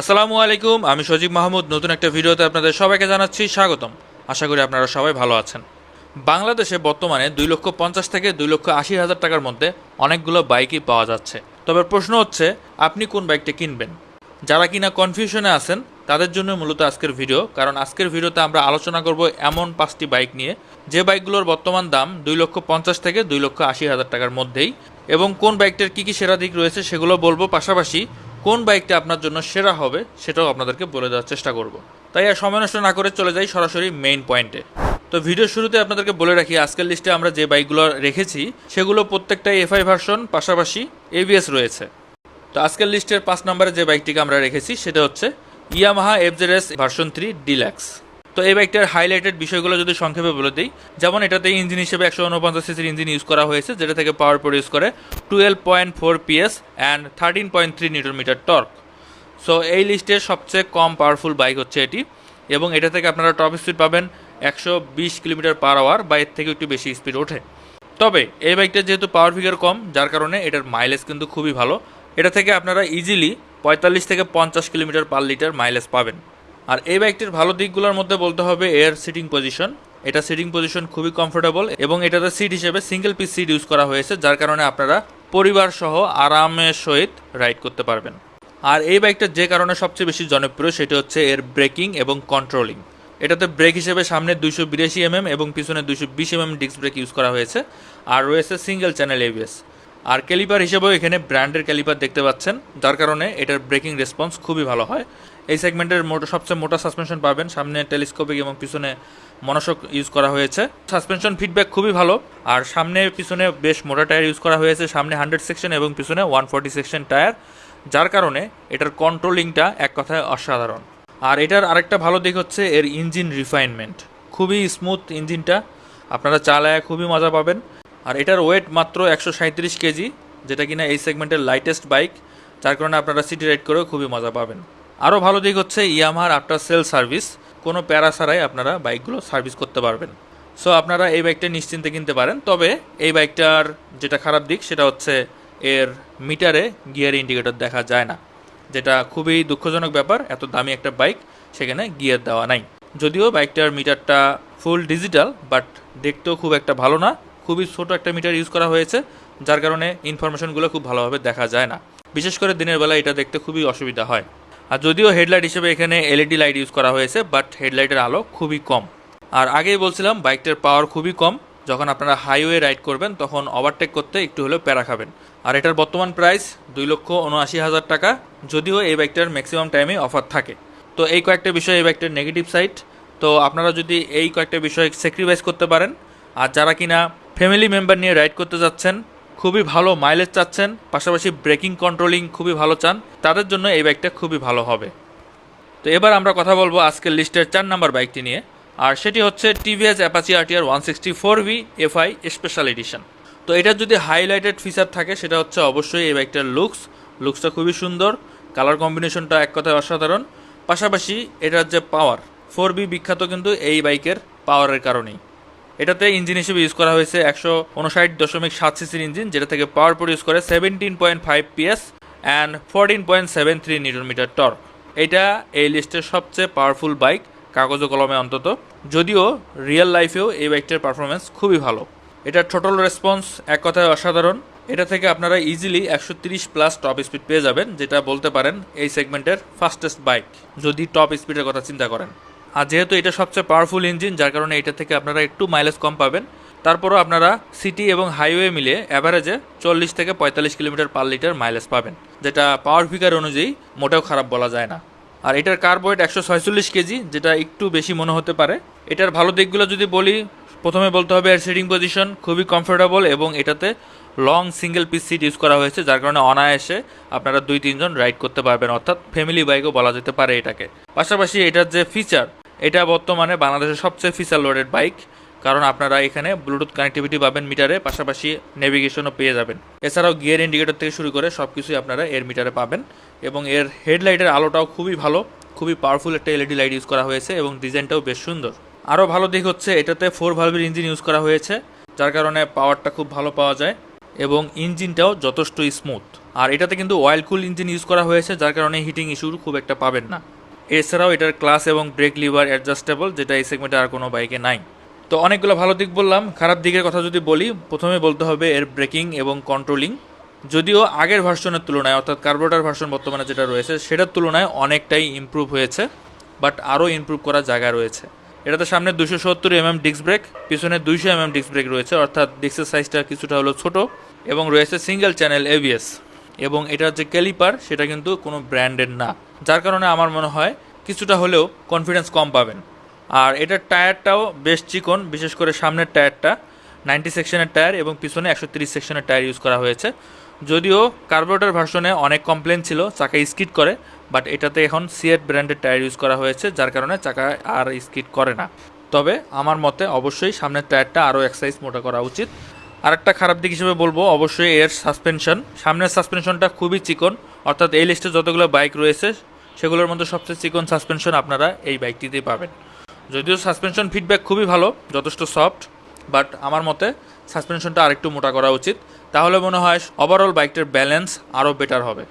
আসসালামু আলাইকুম, আমি সজীব মাহমুদ। নতুন একটা ভিডিওতে আপনাদের সবাইকে জানাচ্ছি স্বাগতম। আশা করি আপনারা সবাই ভালো আছেন। বাংলাদেশে বর্তমানে দুই লক্ষ পঞ্চাশ থেকে দুই লক্ষ আশি হাজার টাকার মধ্যে অনেকগুলো বাইকই পাওয়া যাচ্ছে। তবে প্রশ্ন হচ্ছে, আপনি কোন বাইকটা কিনবেন? যারা কিনা কনফিউশনে আছেন, তাদের জন্য মূলত আজকের ভিডিও। কারণ আজকের ভিডিওতে আমরা আলোচনা করব এমন পাঁচটি বাইক নিয়ে, যে বাইকগুলোর বর্তমান দাম দুই লক্ষ পঞ্চাশ থেকে দুই লক্ষ আশি হাজার টাকার মধ্যেই এবং কোন বাইকটার কী কী সেরা দিক রয়েছে সেগুলো বলব। পাশাপাশি কোন বাইকটা আপনার জন্য সেরা হবে সেটাও আপনাদেরকে বলে দেওয়ার চেষ্টা করব। তাই আর সময় নষ্ট না করে চলে যাই সরাসরি মেইন পয়েন্টে তো ভিডিও শুরুতে আপনাদেরকে বলে রাখি, আজকের লিস্টে আমরা যে বাইকগুলো রেখেছি, সেগুলো প্রত্যেকটাই এফআই ভার্সন পাশাপাশি এবিএস রয়েছে। তো আজকের লিস্টের পাঁচ নম্বরে যে বাইকটিকে আমরা রেখেছি, সেটা হচ্ছে Yamaha FZS version three deluxe তো এই বাইকটার হাইলাইটেড বিষয়গুলো যদি সংক্ষেপে বলে দিই, যেমন এটাতে ইঞ্জিন হিসেবে একশো উনপঞ্চাশ সিসির ইঞ্জিন ইউজ করা হয়েছে, যেটা থেকে পাওয়ার প্রডিউস করে twelve point four PS and thirteen point three newton meter torque so এই লিস্টের সবচেয়ে কম পাওয়ারফুল বাইক হচ্ছে এটি, এবং এটা থেকে আপনারা টপ স্পিড পাবেন একশো বিশ কিলোমিটার পার আওয়ার বা এর থেকে একটু বেশি স্পিড ওঠে। তবে, এই বাইকটা যেহেতু পাওয়ার ফিগার কম, যার কারণে এটার মাইলেজ কিন্তু খুবই ভালো। এটা থেকে আপনারা ইজিলি পঁয়তাল্লিশ থেকে পঞ্চাশ কিলোমিটার পার লিটার মাইলেজ পাবেন। আর এই বাইকটির ভালো দিকগুলোর মধ্যে বলতে হবে এর সিটিং পজিশন এটা সিটিং পজিশন খুবই কমফোর্টেবল এবং এটাতে সিট হিসেবে সিঙ্গেল পিস সিট ইউজ করা হয়েছে, যার কারণে আপনারা পরিবার সহ আরামের সহিত রাইড করতে পারবেন। আর এই বাইকটা যে কারণে সবচেয়ে বেশি জনপ্রিয়, সেটা হচ্ছে এর ব্রেকিং এবং কন্ট্রোলিং এটাতে ব্রেক হিসেবে সামনে দুইশো বিরাশি এমএম এবং পিছনে দুইশো বিশ এমএম ডিস্ক ব্রেক ইউজ করা হয়েছে। আর রয়েছে সিঙ্গেল চ্যানেল এবিএস আর ক্যালিপার হিসেবেও এখানে ব্র্যান্ডের ক্যালিপার দেখতে পাচ্ছেন, যার কারণে এটার ব্রেকিং রেসপন্স খুবই ভালো হয়। এই সেগমেন্টের মোটা, সবচেয়ে মোটা সাসপেনশন পাবেন সামনে টেলিস্কোপিক এবং পিছনে মনসক ইউজ করা হয়েছে। সাসপেনশন ফিডব্যাক খুবই ভালো। আর সামনে, পিছনে বেশ মোটা টায়ার ইউজ করা হয়েছে। সামনে হান্ড্রেড সেকশন এবং পিছনে ওয়ান ফর্টি সেকশন টায়ার যার কারণে এটার কন্ট্রোলিংটা এক কথায় অসাধারণ। আর এটার আরেকটা ভালো দিক হচ্ছে এর ইঞ্জিন রিফাইনমেন্ট খুবই স্মুথ ইঞ্জিনটা আপনারা চালায় খুবই মজা পাবেন। আর এটার ওয়েট মাত্র একশো সাঁত্রিশ কেজি, যেটা কিনা এই সেগমেন্টের লাইটেস্ট বাইক যার কারণে আপনারা সিটি রাইড করেও খুবই মজা পাবেন। আরও ভালো দিক হচ্ছে ইয়ামাহার আফটার সেল সার্ভিস কোনো প্যারা ছাড়াই আপনারা বাইকগুলো সার্ভিস করতে পারবেন। সো আপনারা এই বাইকটা নিশ্চিন্তে কিনতে পারেন। তবে এই বাইকটার যেটা খারাপ দিক, সেটা হচ্ছে এর মিটারে গিয়ার ইন্ডিকেটর দেখা যায় না। যেটা খুবই দুঃখজনক ব্যাপার, এত দামি একটা বাইক, সেখানে গিয়ার দেওয়া নাই। যদিও বাইকটার মিটারটা ফুল ডিজিটাল বাট দেখতেও খুব একটা ভালো না। খুবই ছোট একটা মিটার ইউজ করা হয়েছে, যার কারণে ইনফরমেশনগুলো খুব ভালোভাবে দেখা যায় না। বিশেষ করে দিনের বেলা এটা দেখতে খুবই অসুবিধা হয়। আর যদিও হেডলাইট হিসেবে এখানে এলইডি লাইট ইউজ করা হয়েছে, বাট হেডলাইটের আলো খুবই কম। আর আগেই বলছিলাম, বাইকটার পাওয়ার খুবই কম। যখন আপনারা হাইওয়ে রাইড করবেন, তখন ওভারটেক করতে একটু হলেও প্যারা খাবেন। আর এটার বর্তমান প্রাইস দুই লক্ষ উনআশি হাজার টাকা। যদিও এই বাইকটার ম্যাক্সিমাম টাইমে অফার থাকে। তো এই কয়েকটা বিষয় এই বাইকটার নেগেটিভ সাইড তো আপনারা যদি এই কয়েকটা বিষয় স্যাক্রিফাইস করতে পারেন, আর যারা কিনা ফ্যামিলি মেম্বার নিয়ে রাইড করতে যাচ্ছেন খুবই ভালো মাইলেজ চাচ্ছেন, পাশাপাশি ব্রেকিং কন্ট্রোলিং খুবই ভালো চান, তাদের জন্য এই বাইকটা খুবই ভালো হবে। তো এবার আমরা কথা বলব আজকের লিস্টের চার নাম্বার বাইকটি নিয়ে, আর সেটি হচ্ছে TVS Apache RTR one sixty four V FI special edition তো এটার যদি হাইলাইটেড ফিচার থাকে, সেটা হচ্ছে অবশ্যই এই বাইকটার লুকস লুকসটা খুবই সুন্দর কালার কম্বিনেশনটা এক কথায় অসাধারণ, পাশাপাশি এটার যে পাওয়ার ফোর বি বিখ্যাত কিন্তু এই বাইকের পাওয়ারের কারণেই। এটাতে ইঞ্জিন হিসেবে ইউজ করা হয়েছে একশো উনষাট দশমিক সাত সিসির ইঞ্জিন, যেটা থেকে পাওয়ার প্রডিউস করে seventeen point five PS and fourteen point seven three newton meter torque এটা এই লিস্টের সবচেয়ে পাওয়ারফুল বাইক কাগজ ও কলমে অন্তত। যদিও রিয়েল লাইফেও এই বাইকটার পারফরমেন্স খুবই ভালো। এটার টোটাল রেসপন্স এক কথায় অসাধারণ। এটা থেকে আপনারা ইজিলি একশো তিরিশ প্লাস টপ স্পিড পেয়ে যাবেন, যেটা বলতে পারেন এই সেগমেন্টের ফাস্টেস্ট বাইক যদি টপ স্পিডের কথা চিন্তা করেন। আর যেহেতু এটা সবচেয়ে পাওয়ারফুল ইঞ্জিন যার কারণে এটা থেকে আপনারা একটু মাইলেজ কম পাবেন। তারপরও আপনারা সিটি এবং হাইওয়ে মিলে অ্যাভারেজে চল্লিশ থেকে পঁয়তাল্লিশ কিলোমিটার পার লিটার মাইলেজ পাবেন, যেটা পাওয়ার ফিগার অনুযায়ী মোটেও খারাপ বলা যায় না। আর এটার কার্বোয়েট একশো ছয়চল্লিশ কেজি, যেটা একটু বেশি মনে হতে পারে। এটার ভালো দিকগুলো যদি বলি, প্রথমে বলতে হবে এর সিটিং পজিশন খুবই কমফোর্টেবল এবং এটাতে long single piece seat use করা হয়েছে, যার কারণে অনায়াসে আপনারা দুই তিনজন রাইড করতে পারবেন। অর্থাৎ ফ্যামিলি বাইকও বলা যেতে পারে এটাকে। পাশাপাশি এটার যে ফিচার এটা বর্তমানে বাংলাদেশের সবচেয়ে ফিচার লোডেড বাইক কারণ আপনারা এখানে ব্লুটুথ কানেক্টিভিটি পাবেন মিটারে পাশাপাশি নেভিগেশনও পেয়ে যাবেন। এছাড়াও গিয়ার ইন্ডিকেটর থেকে শুরু করে সব কিছুই আপনারা এর মিটারে পাবেন। এবং এর হেডলাইটের আলোটাও খুবই ভালো, খুবই পাওয়ারফুল একটা এলইডি লাইট ইউজ করা হয়েছে এবং ডিজাইনটাও বেশ সুন্দর। আরও ভালো দিক হচ্ছে, এটাতে ফোর ভালভের ইঞ্জিন ইউজ করা হয়েছে, যার কারণে পাওয়ারটা খুব ভালো পাওয়া যায় এবং ইঞ্জিনটাও যথেষ্ট স্মুথ আর এটাতে কিন্তু অয়েল কুল ইঞ্জিন ইউজ করা হয়েছে, যার কারণে হিটিং ইস্যু খুব একটা পাবেন না। এছাড়াও এটার ক্লাস এবং ব্রেক লিভার অ্যাডজাস্টেবল যেটা এই সেগমেন্টে আর কোনো বাইকে নাই। তো অনেকগুলো ভালো দিক বললাম। খারাপ দিকের কথা যদি বলি, প্রথমে বলতে হবে এর ব্রেকিং এবং কন্ট্রোলিং যদিও আগের ভার্সনের তুলনায়, অর্থাৎ কার্বোটার ভার্সন বর্তমানে যেটা রয়েছে, সেটার তুলনায় অনেকটাই ইমপ্রুভ হয়েছে বাট আরও ইমপ্রুভ করার জায়গা রয়েছে। এটাতে সামনে দুশো সত্তর এমএম ডিস্ক ব্রেক পিছনে দুইশো এমএম ডিস্ক ব্রেক রয়েছে, অর্থাৎ ডিস্কের সাইজটা কিছুটা হলো ছোট এবং রয়েছে সিঙ্গেল চ্যানেল এবিএস এবং এটার যে ক্যালিপার সেটা কিন্তু কোনো ব্র্যান্ডের না। যার কারণে আমার মনে হয় কিছুটা হলেও কনফিডেন্স কম পাবেন। আর এটার টায়ারটাও বেশ চিকন, বিশেষ করে সামনের টায়ারটা নাইনটি সেকশনের টায়ার এবং পিছনে একশো তিরিশ সেকশনের টায়ার ইউজ করা হয়েছে। যদিও কার্বোরেটর ভার্সনে অনেক কমপ্লেন ছিল, চাকা স্কিড করে বাট এটাতে এখন সিয়েট ব্র্যান্ডের টায়ার ইউজ করা হয়েছে, যার কারণে চাকা আর স্কিড করে না। তবে আমার মতে অবশ্যই সামনের টায়ারটা আরও এক মোটা করা উচিত। আরেকটা খারাপ দিক হিসেবে বলব, অবশ্যই এর সাসপেনশন সামনের সাসপেনশনটা খুবই চিকন, অর্থাৎ এই লিস্টে যতগুলো বাইক রয়েছে, সেগুলোর মধ্যে সবচেয়ে চিকন সাসপেনশন আপনারা এই বাইকটিতেই পাবেন। যদিও সাসপেনশন ফিডব্যাক খুবই ভালো, যথেষ্ট সফট বাট আমার মতে সাসপেনশনটা আরেকটু মোটা করা উচিত। তাহলে মনে হয় ওভারঅল বাইকটার ব্যালেন্স আরও বেটার হবে।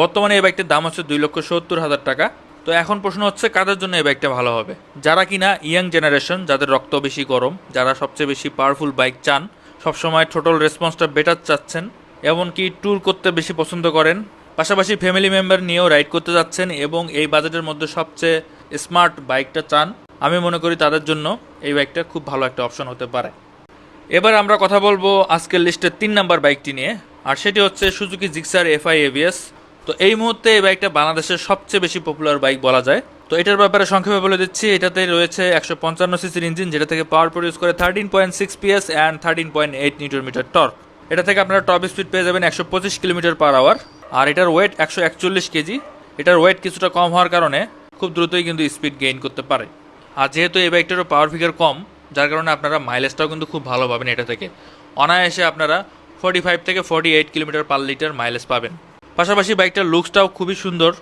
বর্তমানে এই বাইকটির দাম হচ্ছে দুই লক্ষ সত্তর হাজার টাকা। তো এখন প্রশ্ন হচ্ছে, কাদের জন্য এই বাইকটা ভালো হবে? যারা কিনা ইয়াং জেনারেশন যাদের রক্ত বেশি গরম, যারা সবচেয়ে বেশি পাওয়ারফুল বাইক চান সবসময় টোটাল রেসপন্সটা বেটার চাচ্ছেন, এমনকি ট্যুর করতে বেশি পছন্দ করেন। পাশাপাশি ফ্যামিলি মেম্বার নিয়েও রাইড করতে যাচ্ছেন এবং এই বাজেটের মধ্যে সবচেয়ে স্মার্ট বাইকটা চান। আমি মনে করি তাদের জন্য এই বাইকটা খুব ভালো একটা অপশন হতে পারে। এবার আমরা কথা বলব আজকের লিস্টের তিন নাম্বার বাইকটি নিয়ে, আর সেটি হচ্ছে সুজুকি জিক্সার এফআই এভিএস তো এই মুহূর্তে এই বাইকটা বাংলাদেশের সবচেয়ে বেশি পপুলার বাইক বলা যায়। তো এটার ব্যাপারে সংক্ষেপে বলে দিচ্ছি, এটাতে রয়েছে একশো পঞ্চান্ন সিসির ইঞ্জিন যেটা থেকে পাওয়ার প্রডিউস করে thirteen point six PS and thirteen point eight newton meter torque এটা থেকে আপনারা টপ স্পিড পেয়ে যাবেন একশো পঁচিশ কিলোমিটার পার আওয়ার আর এটার ওয়েট একশো একচল্লিশ কেজি। এটার ওয়েট কিছুটা কম হওয়ার কারণে খুব দ্রুতই কিন্তু স্পিড গেইন করতে পারে। আর যেহেতু এই বাইকটারও পাওয়ার ফিগার কম, যার কারণে আপনারা মাইলেজটাও কিন্তু খুব ভালো পাবেন এটা থেকে। অনায়াসে আপনারা ফর্টি ফাইভ থেকে forty eight kilometre per litre mileage পাবেন। পাশাপাশি বাইকটার লুকসটাও খুবই সুন্দর।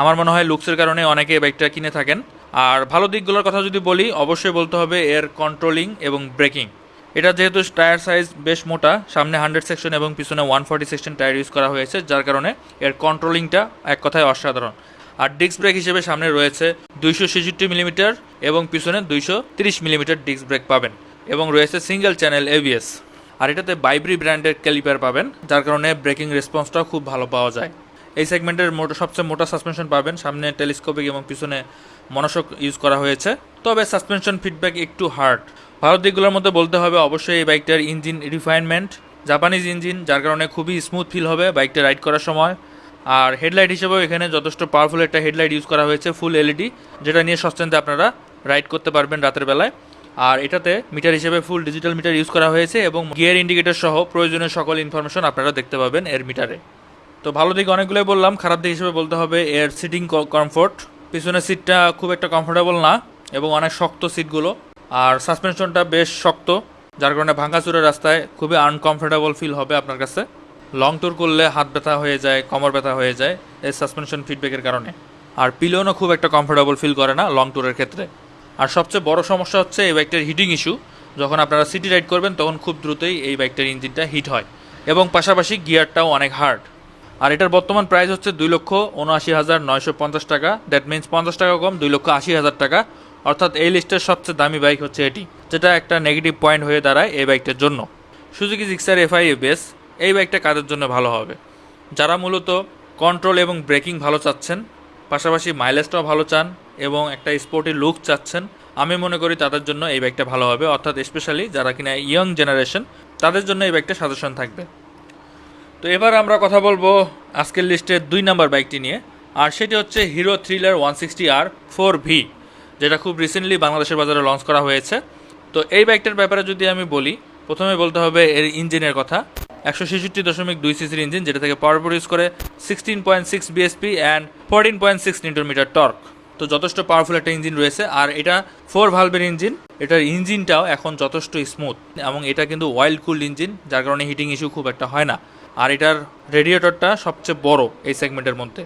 আমার মনে হয় লুকসের কারণে অনেকে বাইকটা কিনে থাকেন। আর ভালো দিকগুলোর কথা যদি বলি, অবশ্যই বলতে হবে এর কন্ট্রোলিং এবং ব্রেকিং। এটা যেহেতু টায়ার সাইজ বেশ মোটা, সামনে হান্ড্রেড সেকশন এবং পিছনে one forty section tyre use করা হয়েছে, যার কারণে এর কন্ট্রোলিংটা এক কথায় অসাধারণ। আর ডিস্ক ব্রেক হিসেবে সামনে রয়েছে দুইশো ছেষট্টি মিলিমিটার এবং পিছনে দুইশো তিরিশ মিলিমিটার ডিস্ক ব্রেক পাবেন এবং রয়েছে সিঙ্গেল চ্যানেল এবিএস আর এটাতে বাইব্রি ব্র্যান্ডের ক্যালিপার পাবেন, যার কারণে ব্রেকিং রেসপন্সটাও খুব ভালো পাওয়া যায়। এই সেগমেন্টের মোটা, সবচেয়ে মোটা সাসপেনশন পাবেন সামনে টেলিস্কোপিক এবং পিছনে মনোশক ইউজ করা হয়েছে। তবে সাসপেনশন ফিডব্যাক একটু হার্ড ভালো দিকগুলোর মধ্যে বলতে হবে, অবশ্যই এই বাইকটার ইঞ্জিন রিফাইনমেন্ট জাপানিজ ইঞ্জিন যার কারণে খুবই স্মুথ ফিল হবে বাইকটা রাইড করার সময়। আর হেডলাইট হিসেবেও এখানে যথেষ্ট পাওয়ারফুল একটা হেডলাইট ইউজ করা হয়েছে ফুল এলইডি যেটা নিয়ে সস্তান্তে আপনারা রাইড করতে পারবেন রাতের বেলায়। আর এটাতে মিটার হিসেবে ফুল ডিজিটাল মিটার ইউজ করা হয়েছে এবং গিয়ার ইন্ডিকেটর সহ প্রয়োজনীয় সকল ইনফরমেশন আপনারা দেখতে পাবেন এর মিটারে। তো ভালো দিক অনেকগুলোই বললাম, খারাপ দিক হিসেবে বলতে হবে এর সিটিং কমফোর্ট পিছনের সিটটা খুব একটা কমফোর্টেবল না এবং অনেক শক্ত সিটগুলো আর সাসপেনশনটা বেশ শক্ত, যার কারণে ভাঙ্গাচুরের রাস্তায় খুবই আনকমফোর্টেবল ফিল হবে আপনার কাছে। লং ট্যুর করলে হাত ব্যথা হয়ে যায়, কোমর ব্যথা হয়ে যায় এই সাসপেনশন ফিডব্যাকের কারণে। আর পিলিয়নও খুব একটা কমফোর্টেবল ফিল করে না লং ট্যুরের ক্ষেত্রে। আর সবচেয়ে বড় সমস্যা হচ্ছে এই বাইকটার হিটিং ইস্যু যখন আপনারা সিটি রাইড করবেন, তখন খুব দ্রুতই এই বাইকটার ইঞ্জিনটা হিট হয়। এবং পাশাপাশি গিয়ারটাও অনেক হার্ড আর এটার বর্তমান প্রাইস হচ্ছে দুই লক্ষ উনআশি হাজার নয়শো পঞ্চাশ টাকা। দ্যাট মিন্স পঞ্চাশ টাকা কম, দুই লক্ষ আশি হাজার টাকা। অর্থাৎ এই লিস্টের সবচেয়ে দামি বাইক হচ্ছে এটি, যেটা একটা নেগেটিভ পয়েন্ট হয়ে দাঁড়ায় এই বাইকটার জন্য। সুজুকি জিক্সার এফআই বেস এই বাইকটা কাদের জন্য ভালো হবে? যারা মূলত কন্ট্রোল এবং ব্রেকিং ভালো চাচ্ছেন, পাশাপাশি মাইলেজটাও ভালো চান এবং একটা স্পোর্টি লুক চাচ্ছেন, আমি মনে করি তাদের জন্য এই বাইকটা ভালো হবে। অর্থাৎ স্পেশালি যারা কিনা ইয়ং জেনারেশন তাদের জন্য এই বাইকটা সাজেশন থাকবে। তো এবার আমরা কথা বলব আজকের লিস্টের দুই নাম্বার বাইকটি নিয়ে। আর সেটি হচ্ছে Hero thriller one sixty R four V যেটা খুব রিসেন্টলি বাংলাদেশের বাজারে লঞ্চ করা হয়েছে। তো এই বাইকটার ব্যাপারে যদি আমি বলি, প্রথমে বলতে হবে এর ইঞ্জিনের কথা। একশো ছেষট্টি দশমিক দুই সিসির ইঞ্জিন যেটা থেকে পাওয়ার প্রডিউস করে sixteen point six BSP and fourteen point six newton meter torque তো যথেষ্ট পাওয়ারফুল একটা ইঞ্জিন রয়েছে। আর এটা ফোর ভালভের ইঞ্জিন এটার ইঞ্জিনটাও এখন যথেষ্ট স্মুথ এবং এটা কিন্তু ওয়াইল্ড কুল ইঞ্জিন যার কারণে হিটিং ইস্যু খুব একটা হয় না। আর এটার রেডিয়েটরটা সবচেয়ে বড় এই সেগমেন্টের মধ্যে।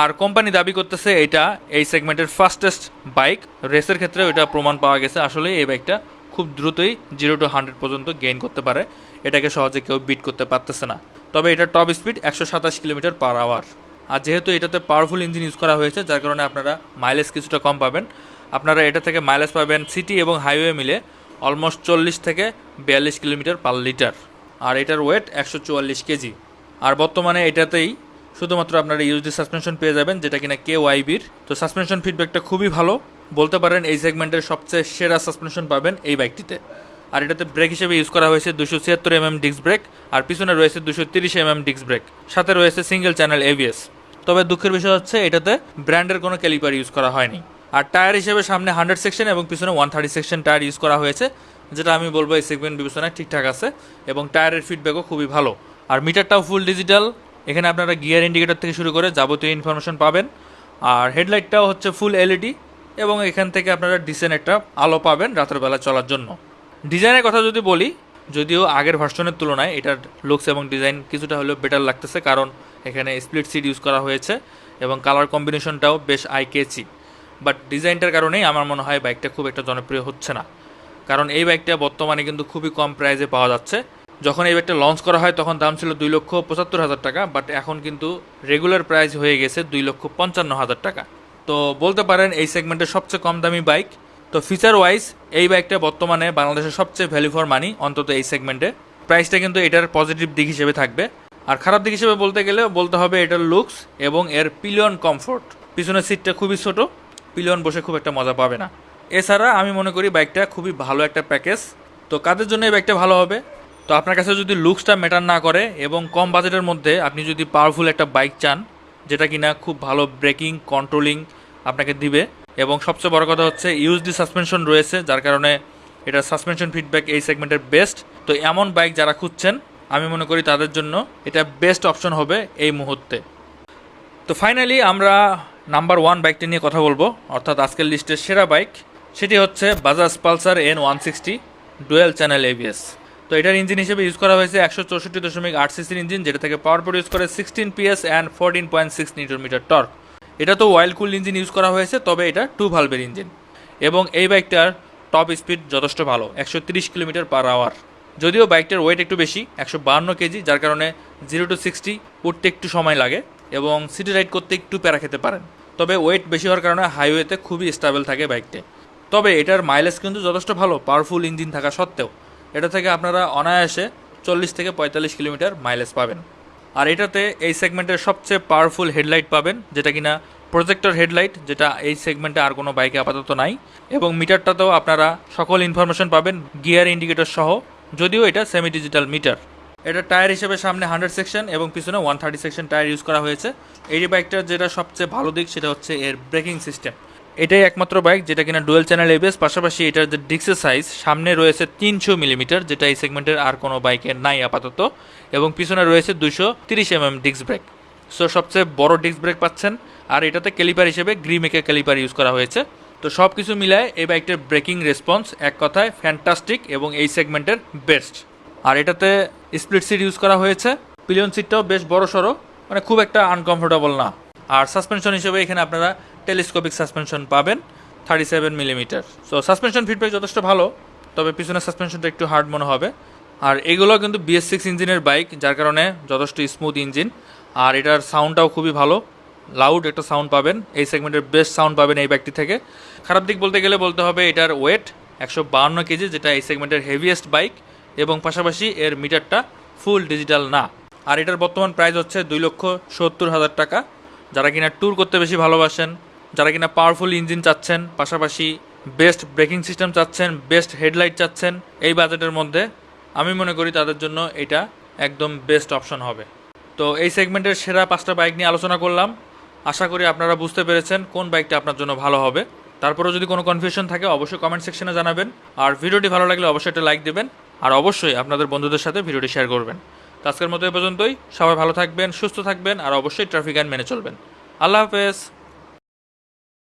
আর কোম্পানি দাবি করতেছে এটা এই সেগমেন্টের ফাস্টেস্ট বাইক রেসের ক্ষেত্রে এটা প্রমাণ পাওয়া গেছে। আসলে এই বাইকটা খুব দ্রুতই জিরো টু হান্ড্রেড পর্যন্ত গেইন করতে পারে। এটাকে সহজে কেউ বিট করতে পারতেছে না। তবে এটা টপ স্পিড একশো সাতাশ কিলোমিটার পার আওয়ার আর যেহেতু এটাতে পাওয়ারফুল ইঞ্জিন ইউজ করা হয়েছে, যার কারণে আপনারা মাইলেজ কিছুটা কম পাবেন। আপনারা এটা থেকে মাইলেজ পাবেন সিটি এবং হাইওয়ে মিলে অলমোস্ট চল্লিশ থেকে বিয়াল্লিশ কিলোমিটার পার লিটার আর এটার ওয়েট একশো চুয়াল্লিশ কেজি। আর বর্তমানে এটাতেই শুধুমাত্র আপনারা ইউজডি সাসপেনশন পেয়ে যাবেন, যেটা কিনা কে ওয়াইবির তো সাসপেনশন ফিডব্যাকটা খুবই ভালো। বলতে পারেন এই সেগমেন্টের সবচেয়ে সেরা সাসপেনশন পাবেন এই বাইকটিতে আর এটাতে ব্রেক হিসেবে ইউজ করা হয়েছে দুশো ছিয়াত্তর এমএম ডিস্ক ব্রেক আর পিছনে রয়েছে দুশো তিরিশ এমএম ডিস্ক ব্রেক সাথে রয়েছে সিঙ্গেল চ্যানেল এবিএস তবে দুঃখের বিষয় হচ্ছে এটাতে ব্র্যান্ডের কোনো ক্যালিপার ইউজ করা হয়নি। আর টায়ার হিসেবে সামনে হান্ড্রেড সেকশন এবং পিছনে one thirty section tyre use করা হয়েছে, যেটা আমি বলব এই সেগমেন্ট বিবেচনায় ঠিকঠাক আছে এবং টায়ারের ফিডব্যাকও খুবই ভালো। আর মিটারটাও ফুল ডিজিটাল এখানে আপনারা গিয়ার ইন্ডিকেটর থেকে শুরু করে যাবতীয় ইনফরমেশন পাবেন। আর হেডলাইটটাও হচ্ছে ফুল এলইডি এবং এখান থেকে আপনারা ডিসেন্ট একটা আলো পাবেন রাতের বেলা চলার জন্য। ডিজাইনের কথা যদি বলি যদিও আগের ভার্সনের তুলনায় এটার লুকস এবং ডিজাইন কিছুটা হলেও বেটার লাগতেছে, কারণ এখানে স্প্লিট সিট ইউজ করা হয়েছে এবং কালার কম্বিনেশনটাও বেশ আই কেচি বাট ডিজাইনটার কারণেই আমার মনে হয় বাইকটা খুব একটা জনপ্রিয় হচ্ছে না। কারণ এই বাইকটা বর্তমানে কিন্তু খুবই কম প্রাইসে পাওয়া যাচ্ছে। যখন এই বাইকটা লঞ্চ করা হয়, তখন দাম ছিল দুই লক্ষ পঁচাত্তর হাজার টাকা বাট এখন কিন্তু রেগুলার প্রাইস হয়ে গেছে দুই লক্ষ পঞ্চান্ন হাজার টাকা। তো বলতে পারেন, এই সেগমেন্টের সবচেয়ে কম দামি বাইক তো ফিচার ওয়াইজ এই বাইকটা বর্তমানে বাংলাদেশের সবচেয়ে ভ্যালু ফর মানি অন্তত এই সেগমেন্টে প্রাইসটা কিন্তু এটার পজিটিভ দিক হিসেবে থাকবে। আর খারাপ দিক হিসেবে বলতে গেলে, বলতে হবে এটার লুকস এবং এর পিলিয়ন কমফোর্ট পিছনের সিটটা খুবই ছোট পিলিয়ন বসে খুব একটা মজা পাবে না। এছাড়া আমি মনে করি বাইকটা খুবই ভালো একটা প্যাকেজ তো কাদের জন্য এই বাইকটা ভালো হবে? তো আপনার কাছে যদি লুকসটা ম্যাটার না করে এবং কম বাজেটের মধ্যে আপনি যদি পাওয়ারফুল একটা বাইক চান, যেটা কিনা খুব ভালো ব্রেকিং কন্ট্রোলিং আপনাকে দিবে এবং সবচেয়ে বড় কথা হচ্ছে ইউজডি সাসপেনশন রয়েছে, যার কারণে এটা সাসপেনশন ফিডব্যাক এই সেগমেন্টের বেস্ট তো এমন বাইক যারা খুঁজছেন, আমি মনে করি তাদের জন্য এটা বেস্ট অপশন হবে এই মুহূর্তে। তো ফাইনালি আমরা নাম্বার ওয়ান বাইকটি নিয়ে কথা বলব, অর্থাৎ আজকের লিস্টের সেরা বাইক সেটি হচ্ছে Bajaj Pulsar N one sixty dual channel ABS তো এটার ইঞ্জিন হিসেবে ইউজ করা হয়েছে একশো চৌষট্টি দশমিক আট সিসির ইঞ্জিন যেটা থেকে পাওয়ার প্রডিউস করে sixteen PS and fourteen point six newton meter torque এটা তো ওয়াইল্ড কুল ইঞ্জিন ইউজ করা হয়েছে, তবে এটা টু ভালভের ইঞ্জিন এবং এই বাইকটার টপ স্পিড যথেষ্ট ভালো, একশো তিরিশ কিলোমিটার পার আওয়ার যদিও বাইকটার ওয়েট একটু বেশি, একশো বাহান্ন কেজি যার কারণে জিরো টু সিক্সটি উঠতে একটু সময় লাগে এবং সিটি রাইড করতে একটু প্যারা খেতে পারেন। তবে ওয়েট বেশি হওয়ার কারণে হাইওয়েতে খুবই স্টেবল থাকে বাইকটি তবে এটার মাইলেজ কিন্তু যথেষ্ট ভালো পাওয়ারফুল ইঞ্জিন থাকা সত্ত্বেও। এটা থেকে আপনারা অনায়াসে চল্লিশ থেকে পঁয়তাল্লিশ কিলোমিটার মাইলেজ পাবেন। আর এটাতে এই সেগমেন্টের সবচেয়ে পাওয়ারফুল হেডলাইট পাবেন, যেটা কিনা প্রজেক্টর হেডলাইট যেটা এই সেগমেন্টে আর কোনো বাইকে আপাতত নাই। এবং মিটারটাতেও আপনারা সকল ইনফরমেশন পাবেন গিয়ার ইন্ডিকেটর সহ, যদিও এটা সেমি ডিজিটাল মিটার এটা টায়ার হিসেবে সামনে হান্ড্রেড সেকশন এবং পিছনে one thirty section tyre use করা হয়েছে। এই বাইকটার যেটা সবচেয়ে ভালো দিক, সেটা হচ্ছে এর ব্রেকিং সিস্টেম এটাই একমাত্র বাইক যেটা কিনা ডুয়েল চ্যানেল এবিএস পাশাপাশি এটার যে ডিক্সের সাইজ সামনে রয়েছে তিনশো মিলিমিটার যেটা এই সেগমেন্টের আর কোনো বাইকে নাই আপাতত, এবং পিছনে রয়েছে দুশো তিরিশ এমএম ডিস্ক ব্রেক সো সবচেয়ে বড় ডিস্ক ব্রেক পাচ্ছেন, আর এটাতে ক্যালিপার হিসেবে গ্রিমেকের ক্যালিপার ইউজ করা হয়েছে। তো সব কিছু মিলায় এই বাইকটার ব্রেকিং রেসপন্স এক কথায় ফ্যান্টাস্টিক এবং এই সেগমেন্টের বেস্ট আর এটাতে স্প্লিট সিট ইউজ করা হয়েছে পিলিয়ন সিটটাও বেশ বড় সড়ো মানে খুব একটা আনকমফোর্টেবল না। আর সাসপেনশন হিসেবে এখানে আপনারা টেলিস্কোপিক সাসপেনশন পাবেন thirty seven millimetre. So suspension feedback যথেষ্ট ভালো, তবে পিছনের সাসপেনশনটা একটু হার্ড মনে হবে। আর এগুলো কিন্তু বিএস সিক্স ইঞ্জিনের বাইক, যার কারণে যথেষ্ট স্মুথ ইঞ্জিন আর এটার সাউন্ডটাও খুবই ভালো লাউড একটা সাউন্ড পাবেন। এই সেগমেন্টের বেস্ট সাউন্ড পাবেন এই বাইকটি থেকে। খারাপ দিক বলতে গেলে বলতে হবে এটার ওয়েট একশো বাহান্ন কেজি, যেটা এই সেগমেন্টের হেভিয়েস্ট বাইক এবং পাশাপাশি এর মিটারটা ফুল ডিজিটাল না। আর এটার বর্তমান প্রাইস হচ্ছে দুই লক্ষ সত্তর হাজার টাকা। যারা কিনা ট্যুর করতে বেশি ভালোবাসেন যারা কিনা পাওয়ারফুল ইঞ্জিন চাচ্ছেন, পাশাপাশি বেস্ট ব্রেকিং সিস্টেম চাচ্ছেন বেস্ট হেডলাইট চাচ্ছেন, এই বাজেটের মধ্যে আমি মনে করি তাদের জন্য এটা একদম বেস্ট অপশন হবে। তো এই সেগমেন্টের সেরা পাঁচটা বাইক নিয়ে আলোচনা করলাম। আশা করি আপনারা বুঝতে পেরেছেন কোন বাইকটা আপনার জন্য ভালো হবে। তারপরেও যদি কোনো কনফিউশন থাকে, অবশ্যই কমেন্ট সেকশনে জানাবেন। আর ভিডিওটি ভালো লাগলে অবশ্যই একটা লাইক দেবেন। আর অবশ্যই আপনাদের বন্ধুদের সাথে ভিডিওটি শেয়ার করবেন। আজকের মতো এ পর্যন্তই। সবাই ভালো থাকবেন, সুস্থ থাকবেন, আর অবশ্যই ট্রাফিক আইন মেনে চলবেন। আল্লাহ হাফেজ।